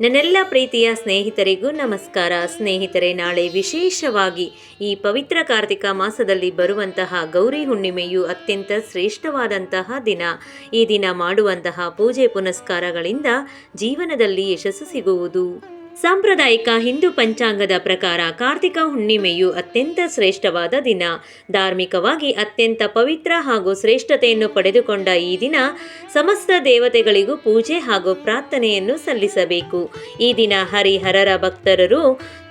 ನನ್ನೆಲ್ಲ ಪ್ರೀತಿಯ ಸ್ನೇಹಿತರಿಗೂ ನಮಸ್ಕಾರ. ಸ್ನೇಹಿತರೆ, ನಾಳೆ ವಿಶೇಷವಾಗಿ ಈ ಪವಿತ್ರ ಕಾರ್ತಿಕ ಮಾಸದಲ್ಲಿ ಬರುವಂತಹ ಗೌರಿ ಹುಣ್ಣಿಮೆಯು ಅತ್ಯಂತ ಶ್ರೇಷ್ಠವಾದಂತಹ ದಿನ. ಈ ದಿನ ಮಾಡುವಂತಹ ಪೂಜೆ ಪುನಸ್ಕಾರಗಳಿಂದ ಜೀವನದಲ್ಲಿ ಯಶಸ್ಸು ಸಿಗುವುದು. ಸಾಂಪ್ರದಾಯಿಕ ಹಿಂದೂ ಪಂಚಾಂಗದ ಪ್ರಕಾರ ಕಾರ್ತಿಕ ಹುಣ್ಣಿಮೆಯು ಅತ್ಯಂತ ಶ್ರೇಷ್ಠವಾದ ದಿನ. ಧಾರ್ಮಿಕವಾಗಿ ಅತ್ಯಂತ ಪವಿತ್ರ ಹಾಗೂ ಶ್ರೇಷ್ಠತೆಯನ್ನು ಪಡೆದುಕೊಂಡ ಈ ದಿನ ಸಮಸ್ತ ದೇವತೆಗಳಿಗೂ ಪೂಜೆ ಹಾಗೂ ಪ್ರಾರ್ಥನೆಯನ್ನು ಸಲ್ಲಿಸಬೇಕು. ಈ ದಿನ ಹರಿಹರರ ಭಕ್ತರರು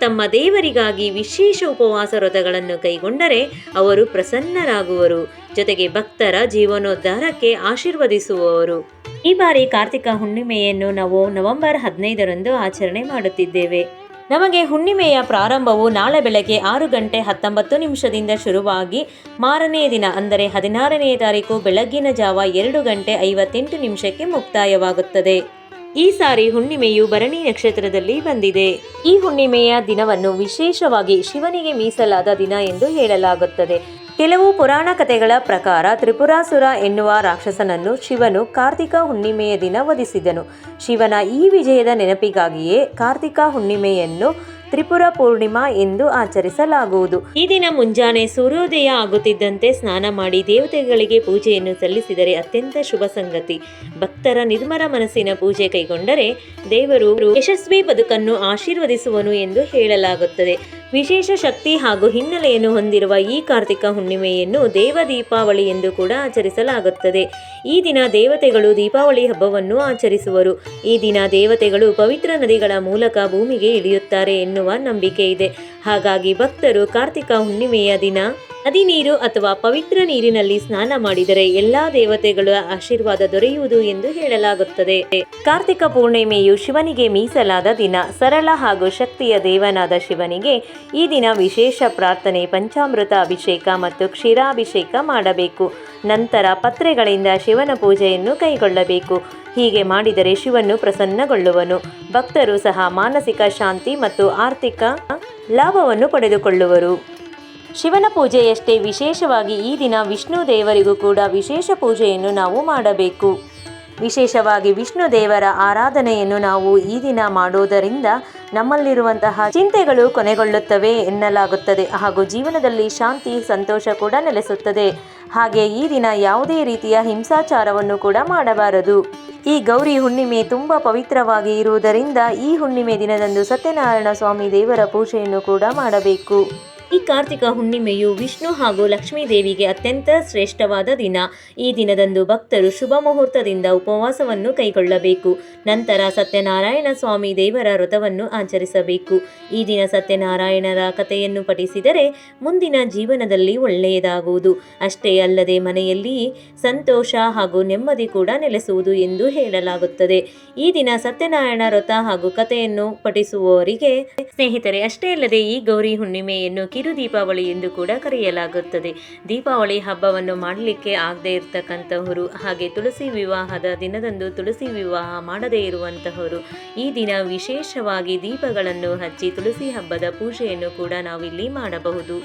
ತಮ್ಮ ದೇವರಿಗಾಗಿ ವಿಶೇಷ ಉಪವಾಸ ವ್ರತಗಳನ್ನು ಕೈಗೊಂಡರೆ ಅವರು ಪ್ರಸನ್ನರಾಗುವರು. ಜೊತೆಗೆ ಭಕ್ತರ ಜೀವನೋದ್ಧಾರಕ್ಕೆ ಆಶೀರ್ವದಿಸುವವರು. ಈ ಬಾರಿ ಕಾರ್ತಿಕ ಹುಣ್ಣಿಮೆಯನ್ನು ನಾವು ನವೆಂಬರ್ ಹದಿನೈದರಂದು ಆಚರಣೆ ಮಾಡುತ್ತಿದ್ದೇವೆ. ನಮಗೆ ಹುಣ್ಣಿಮೆಯ ಪ್ರಾರಂಭವು ನಾಳೆ ಬೆಳಗ್ಗೆ ಆರು ಗಂಟೆ ಹತ್ತೊಂಬತ್ತು ನಿಮಿಷದಿಂದ ಶುರುವಾಗಿ ಮಾರನೇ ದಿನ, ಅಂದರೆ ಹದಿನಾರನೇ ತಾರೀಕು ಬೆಳಗ್ಗಿನ ಜಾವ ಎರಡು ಗಂಟೆ ಐವತ್ತೆಂಟು ನಿಮಿಷಕ್ಕೆ ಮುಕ್ತಾಯವಾಗುತ್ತದೆ. ಈ ಸಾರಿ ಹುಣ್ಣಿಮೆಯು ಭರಣಿ ನಕ್ಷತ್ರದಲ್ಲಿ ಬಂದಿದೆ. ಈ ಹುಣ್ಣಿಮೆಯ ದಿನವನ್ನು ವಿಶೇಷವಾಗಿ ಶಿವನಿಗೆ ಮೀಸಲಾದ ದಿನ ಎಂದು ಹೇಳಲಾಗುತ್ತದೆ. ಕೆಲವು ಪುರಾಣ ಕಥೆಗಳ ಪ್ರಕಾರ ತ್ರಿಪುರಾಸುರ ಎನ್ನುವ ರಾಕ್ಷಸನನ್ನು ಶಿವನು ಕಾರ್ತಿಕ ಹುಣ್ಣಿಮೆಯ ದಿನ ವಧಿಸಿದನು. ಶಿವನ ಈ ವಿಜಯದ ನೆನಪಿಗಾಗಿಯೇ ಕಾರ್ತಿಕ ಹುಣ್ಣಿಮೆಯನ್ನು ತ್ರಿಪುರ ಪೂರ್ಣಿಮಾ ಎಂದು ಆಚರಿಸಲಾಗುವುದು. ಈ ದಿನ ಮುಂಜಾನೆ ಸೂರ್ಯೋದಯ ಆಗುತ್ತಿದ್ದಂತೆ ಸ್ನಾನ ಮಾಡಿ ದೇವತೆಗಳಿಗೆ ಪೂಜೆಯನ್ನು ಸಲ್ಲಿಸಿದರೆ ಅತ್ಯಂತ ಶುಭ ಸಂಗತಿ. ಭಕ್ತರ ನಿರ್ಮಲ ಮನಸ್ಸಿನ ಪೂಜೆ ಕೈಗೊಂಡರೆ ದೇವರು ಯಶಸ್ವಿ ಬದುಕನ್ನು ಆಶೀರ್ವದಿಸುವನು ಎಂದು ಹೇಳಲಾಗುತ್ತದೆ. ವಿಶೇಷ ಶಕ್ತಿ ಹಾಗೂ ಹಿನ್ನೆಲೆಯನ್ನು ಹೊಂದಿರುವ ಈ ಕಾರ್ತಿಕ ಹುಣ್ಣಿಮೆಯನ್ನು ದೇವ ದೀಪಾವಳಿ ಎಂದು ಕೂಡ ಆಚರಿಸಲಾಗುತ್ತದೆ. ಈ ದಿನ ದೇವತೆಗಳು ದೀಪಾವಳಿ ಹಬ್ಬವನ್ನು ಆಚರಿಸುವರು. ಈ ದಿನ ದೇವತೆಗಳು ಪವಿತ್ರ ನದಿಗಳ ಮೂಲಕ ಭೂಮಿಗೆ ಇಳಿಯುತ್ತಾರೆ ಎನ್ನುವ ನಂಬಿಕೆ ಇದೆ. ಹಾಗಾಗಿ ಭಕ್ತರು ಕಾರ್ತಿಕ ಹುಣ್ಣಿಮೆಯ ದಿನ ನದಿ ನೀರು ಅಥವಾ ಪವಿತ್ರ ನೀರಿನಲ್ಲಿ ಸ್ನಾನ ಮಾಡಿದರೆ ಎಲ್ಲಾ ದೇವತೆಗಳ ಆಶೀರ್ವಾದ ದೊರೆಯುವುದು ಎಂದು ಹೇಳಲಾಗುತ್ತದೆ. ಕಾರ್ತಿಕ ಪೂರ್ಣಿಮೆಯು ಶಿವನಿಗೆ ಮೀಸಲಾದ ದಿನ. ಸರಳ ಹಾಗೂ ಶಕ್ತಿಯ ದೇವನಾದ ಶಿವನಿಗೆ ಈ ದಿನ ವಿಶೇಷ ಪ್ರಾರ್ಥನೆ, ಪಂಚಾಮೃತ ಅಭಿಷೇಕ ಮತ್ತು ಕ್ಷೀರಾಭಿಷೇಕ ಮಾಡಬೇಕು. ನಂತರ ಪತ್ರೆಗಳಿಂದ ಶಿವನ ಪೂಜೆಯನ್ನು ಕೈಗೊಳ್ಳಬೇಕು. ಹೀಗೆ ಮಾಡಿದರೆ ಶಿವನು ಪ್ರಸನ್ನಗೊಳ್ಳುವನು. ಭಕ್ತರು ಸಹ ಮಾನಸಿಕ ಶಾಂತಿ ಮತ್ತು ಆರ್ಥಿಕ ಲಾಭವನ್ನು ಪಡೆದುಕೊಳ್ಳುವರು. ಶಿವನ ಪೂಜೆಯಷ್ಟೇ ವಿಶೇಷವಾಗಿ ಈ ದಿನ ವಿಷ್ಣು ದೇವರಿಗೂ ಕೂಡ ವಿಶೇಷ ಪೂಜೆಯನ್ನು ನಾವು ಮಾಡಬೇಕು. ವಿಶೇಷವಾಗಿ ವಿಷ್ಣು ದೇವರ ಆರಾಧನೆಯನ್ನು ನಾವು ಈ ದಿನ ಮಾಡೋದರಿಂದ ನಮ್ಮಲ್ಲಿರುವಂತಹ ಚಿಂತೆಗಳು ಕೊನೆಗೊಳ್ಳುತ್ತವೆ ಎನ್ನಲಾಗುತ್ತದೆ. ಹಾಗೂ ಜೀವನದಲ್ಲಿ ಶಾಂತಿ, ಸಂತೋಷ ಕೂಡ ನೆಲೆಸುತ್ತದೆ. ಹಾಗೆ ಈ ದಿನ ಯಾವುದೇ ರೀತಿಯ ಹಿಂಸಾಚಾರವನ್ನು ಕೂಡ ಮಾಡಬಾರದು. ಈ ಗೌರಿ ಹುಣ್ಣಿಮೆ ತುಂಬ ಪವಿತ್ರವಾಗಿ ಇರುವುದರಿಂದ ಈ ಹುಣ್ಣಿಮೆ ದಿನದಂದು ಸತ್ಯನಾರಾಯಣ ಸ್ವಾಮಿ ದೇವರ ಪೂಜೆಯನ್ನು ಕೂಡ ಮಾಡಬೇಕು. ಈ ಕಾರ್ತಿಕ ಹುಣ್ಣಿಮೆಯು ವಿಷ್ಣು ಹಾಗೂ ಲಕ್ಷ್ಮೀ ದೇವಿಗೆ ಅತ್ಯಂತ ಶ್ರೇಷ್ಠವಾದ ದಿನ. ಈ ದಿನದಂದು ಭಕ್ತರು ಶುಭ ಮುಹೂರ್ತದಿಂದ ಉಪವಾಸವನ್ನು ಕೈಗೊಳ್ಳಬೇಕು. ನಂತರ ಸತ್ಯನಾರಾಯಣ ಸ್ವಾಮಿ ದೇವರ ವ್ರತವನ್ನು ಆಚರಿಸಬೇಕು. ಈ ದಿನ ಸತ್ಯನಾರಾಯಣರ ಕಥೆಯನ್ನು ಪಠಿಸಿದರೆ ಮುಂದಿನ ಜೀವನದಲ್ಲಿ ಒಳ್ಳೆಯದಾಗುವುದು. ಅಷ್ಟೇ ಅಲ್ಲದೆ ಮನೆಯಲ್ಲಿ ಸಂತೋಷ ಹಾಗೂ ನೆಮ್ಮದಿ ಕೂಡ ನೆಲೆಸುವುದು ಎಂದು ಹೇಳಲಾಗುತ್ತದೆ. ಈ ದಿನ ಸತ್ಯನಾರಾಯಣ ವ್ರತ ಹಾಗೂ ಕಥೆಯನ್ನು ಪಠಿಸುವವರಿಗೆ ಸ್ನೇಹಿತರೆ, ಅಷ್ಟೇ ಅಲ್ಲದೆ ಈ ಗೌರಿ ಹುಣ್ಣಿಮೆಯನ್ನು ಕಿರು ದೀಪಾವಳಿ ಎಂದು ಕೂಡ ಕರೆಯಲಾಗುತ್ತದೆ. ದೀಪಾವಳಿ ಹಬ್ಬವನ್ನು ಮಾಡಲಿಕ್ಕೆ ಆಗದೆ ಇರತಕ್ಕಂತಹವರು ಹಾಗೆ ತುಳಸಿ ವಿವಾಹದ ದಿನದಂದು ತುಳಸಿ ವಿವಾಹ ಮಾಡದೇ ಇರುವಂತಹವರು, ಈ ದಿನ ವಿಶೇಷವಾಗಿ ದೀಪಗಳನ್ನು ಹಚ್ಚಿ ತುಳಸಿ ಹಬ್ಬದ ಪೂಜೆಯನ್ನು ಕೂಡ ನಾವಿಲ್ಲಿ ಮಾಡಬಹುದು.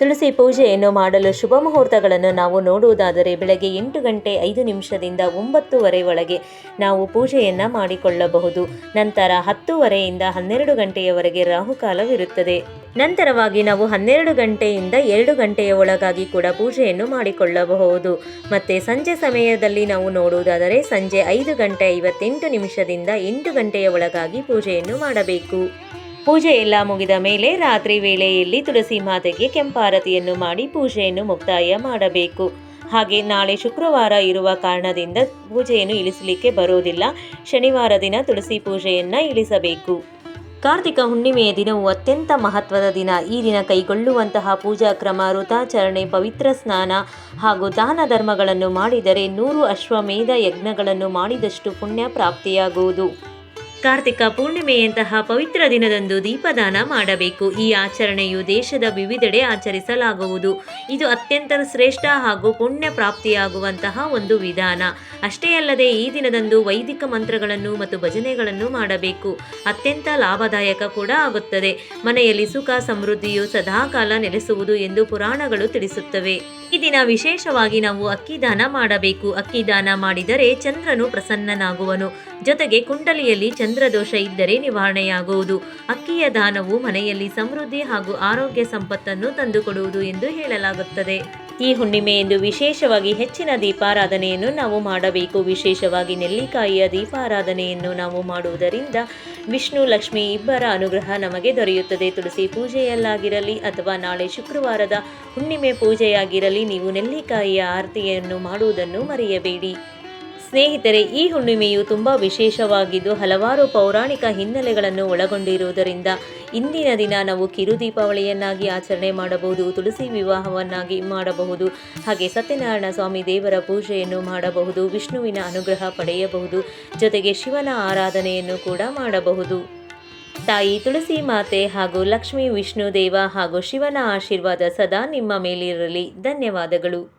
ತುಳಸಿ ಪೂಜೆಯನ್ನು ಮಾಡಲು ಶುಭ ಮುಹೂರ್ತಗಳನ್ನು ನಾವು ನೋಡುವುದಾದರೆ ಬೆಳಗ್ಗೆ ಎಂಟು ಗಂಟೆ ಐದು ನಿಮಿಷದಿಂದ ಒಂಬತ್ತುವರೆ ಒಳಗೆ ನಾವು ಪೂಜೆಯನ್ನು ಮಾಡಿಕೊಳ್ಳಬಹುದು. ನಂತರ ಹತ್ತುವರೆಯಿಂದ ಹನ್ನೆರಡು ಗಂಟೆಯವರೆಗೆ ರಾಹುಕಾಲವಿರುತ್ತದೆ. ನಂತರವಾಗಿ ನಾವು ಹನ್ನೆರಡು ಗಂಟೆಯಿಂದ ಎರಡು ಗಂಟೆಯ ಒಳಗಾಗಿ ಕೂಡ ಪೂಜೆಯನ್ನು ಮಾಡಿಕೊಳ್ಳಬಹುದು. ಮತ್ತು ಸಂಜೆ ಸಮಯದಲ್ಲಿ ನಾವು ನೋಡುವುದಾದರೆ ಸಂಜೆ ಐದು ಗಂಟೆ ಐವತ್ತೆಂಟು ನಿಮಿಷದಿಂದ ಎಂಟು ಗಂಟೆಯ ಒಳಗಾಗಿ ಪೂಜೆಯನ್ನು ಮಾಡಬೇಕು. ಪೂಜೆ ಎಲ್ಲ ಮುಗಿದ ಮೇಲೆ ರಾತ್ರಿ ವೇಳೆಯಲ್ಲಿ ತುಳಸಿ ಮಾತೆಗೆ ಕೆಂಪಾರತಿಯನ್ನು ಮಾಡಿ ಪೂಜೆಯನ್ನು ಮುಕ್ತಾಯ ಮಾಡಬೇಕು. ಹಾಗೆ ನಾಳೆ ಶುಕ್ರವಾರ ಇರುವ ಕಾರಣದಿಂದ ಪೂಜೆಯನ್ನು ಇಳಿಸಲಿಕ್ಕೆ ಬರೋದಿಲ್ಲ. ಶನಿವಾರ ದಿನ ತುಳಸಿ ಪೂಜೆಯನ್ನು ಇಳಿಸಬೇಕು. ಕಾರ್ತಿಕ ಹುಣ್ಣಿಮೆಯ ದಿನವು ಅತ್ಯಂತ ಮಹತ್ವದ ದಿನ. ಈ ದಿನ ಕೈಗೊಳ್ಳುವಂತಹ ಪೂಜಾ ಕ್ರಮ ಋತಾಚರಣೆ ಪವಿತ್ರ ಸ್ನಾನ ಹಾಗೂ ದಾನ ಧರ್ಮಗಳನ್ನು ಮಾಡಿದರೆ ನೂರು ಅಶ್ವಮೇಧ ಯಜ್ಞಗಳನ್ನು ಮಾಡಿದಷ್ಟು ಪುಣ್ಯ ಪ್ರಾಪ್ತಿಯಾಗುವುದು. ಕಾರ್ತಿಕ ಪೂರ್ಣಿಮೆಯಂತಹ ಪವಿತ್ರ ದಿನದಂದು ದೀಪದಾನ ಮಾಡಬೇಕು. ಈ ಆಚರಣೆಯು ದೇಶದ ವಿವಿಧೆಡೆ ಆಚರಿಸಲಾಗುವುದು. ಇದು ಅತ್ಯಂತ ಶ್ರೇಷ್ಠ ಹಾಗೂ ಪುಣ್ಯ ಪ್ರಾಪ್ತಿಯಾಗುವಂತಹ ಒಂದು ವಿಧಾನ. ಅಷ್ಟೇ ಅಲ್ಲದೆ ಈ ದಿನದಂದು ವೈದಿಕ ಮಂತ್ರಗಳನ್ನು ಮತ್ತು ಭಜನೆಗಳನ್ನು ಮಾಡಬೇಕು. ಅತ್ಯಂತ ಲಾಭದಾಯಕ ಕೂಡ ಆಗುತ್ತದೆ. ಮನೆಯಲ್ಲಿ ಸುಖ, ಸಮೃದ್ಧಿಯು ಸದಾಕಾಲ ನೆಲೆಸುವುದು ಎಂದು ಪುರಾಣಗಳು ತಿಳಿಸುತ್ತವೆ. ಈ ದಿನ ವಿಶೇಷವಾಗಿ ನಾವು ಅಕ್ಕಿ ದಾನ ಮಾಡಬೇಕು. ಅಕ್ಕಿ ದಾನ ಮಾಡಿದರೆ ಚಂದ್ರನು ಪ್ರಸನ್ನನಾಗುವನು. ಜೊತೆಗೆ ಕುಂಡಲಿಯಲ್ಲಿ ಚಂದ್ರದೋಷ ಇದ್ದರೆ ನಿವಾರಣೆಯಾಗುವುದು. ಅಕ್ಕಿಯ ದಾನವು ಮನೆಯಲ್ಲಿ ಸಮೃದ್ಧಿ ಹಾಗೂ ಆರೋಗ್ಯ ಸಂಪತ್ತನ್ನು ತಂದುಕೊಡುವುದು ಎಂದು ಹೇಳಲಾಗುತ್ತದೆ. ಈ ಹುಣ್ಣಿಮೆಯಂದು ವಿಶೇಷವಾಗಿ ಹೆಚ್ಚಿನ ದೀಪಾರಾಧನೆಯನ್ನು ನಾವು ಮಾಡಬೇಕು. ವಿಶೇಷವಾಗಿ ನೆಲ್ಲಿಕಾಯಿಯ ದೀಪಾರಾಧನೆಯನ್ನು ನಾವು ಮಾಡುವುದರಿಂದ ವಿಷ್ಣು, ಲಕ್ಷ್ಮಿ ಇಬ್ಬರ ಅನುಗ್ರಹ ನಮಗೆ ದೊರೆಯುತ್ತದೆ. ತುಳಸಿ ಪೂಜೆಯಲ್ಲಾಗಿರಲಿ ಅಥವಾ ನಾಳೆ ಶುಕ್ರವಾರದ ಹುಣ್ಣಿಮೆ ಪೂಜೆಯಾಗಿರಲಿ ನೀವು ನೆಲ್ಲಿಕಾಯಿಯ ಆರತಿಯನ್ನು ಮಾಡುವುದನ್ನು ಮರೆಯಬೇಡಿ. ಸ್ನೇಹಿತರೆ, ಈ ಹುಣ್ಣಿಮೆಯು ತುಂಬ ವಿಶೇಷವಾಗಿದ್ದು ಹಲವಾರು ಪೌರಾಣಿಕ ಹಿನ್ನೆಲೆಗಳನ್ನು ಒಳಗೊಂಡಿರುವುದರಿಂದ ಇಂದಿನ ದಿನ ನಾವು ಕಿರು ದೀಪಾವಳಿಯನ್ನಾಗಿ ಆಚರಣೆ ಮಾಡಬಹುದು, ತುಳಸಿ ವಿವಾಹವನ್ನಾಗಿ ಮಾಡಬಹುದು, ಹಾಗೆ ಸತ್ಯನಾರಾಯಣ ಸ್ವಾಮಿ ದೇವರ ಪೂಜೆಯನ್ನು ಮಾಡಬಹುದು, ವಿಷ್ಣುವಿನ ಅನುಗ್ರಹ ಪಡೆಯಬಹುದು, ಜೊತೆಗೆ ಶಿವನ ಆರಾಧನೆಯನ್ನು ಕೂಡ ಮಾಡಬಹುದು. ತಾಯಿ ತುಳಸಿ ಮಾತೆ ಹಾಗೂ ಲಕ್ಷ್ಮೀ ವಿಷ್ಣು ದೇವ ಹಾಗೂ ಶಿವನ ಆಶೀರ್ವಾದ ಸದಾ ನಿಮ್ಮ ಮೇಲಿರಲಿ. ಧನ್ಯವಾದಗಳು.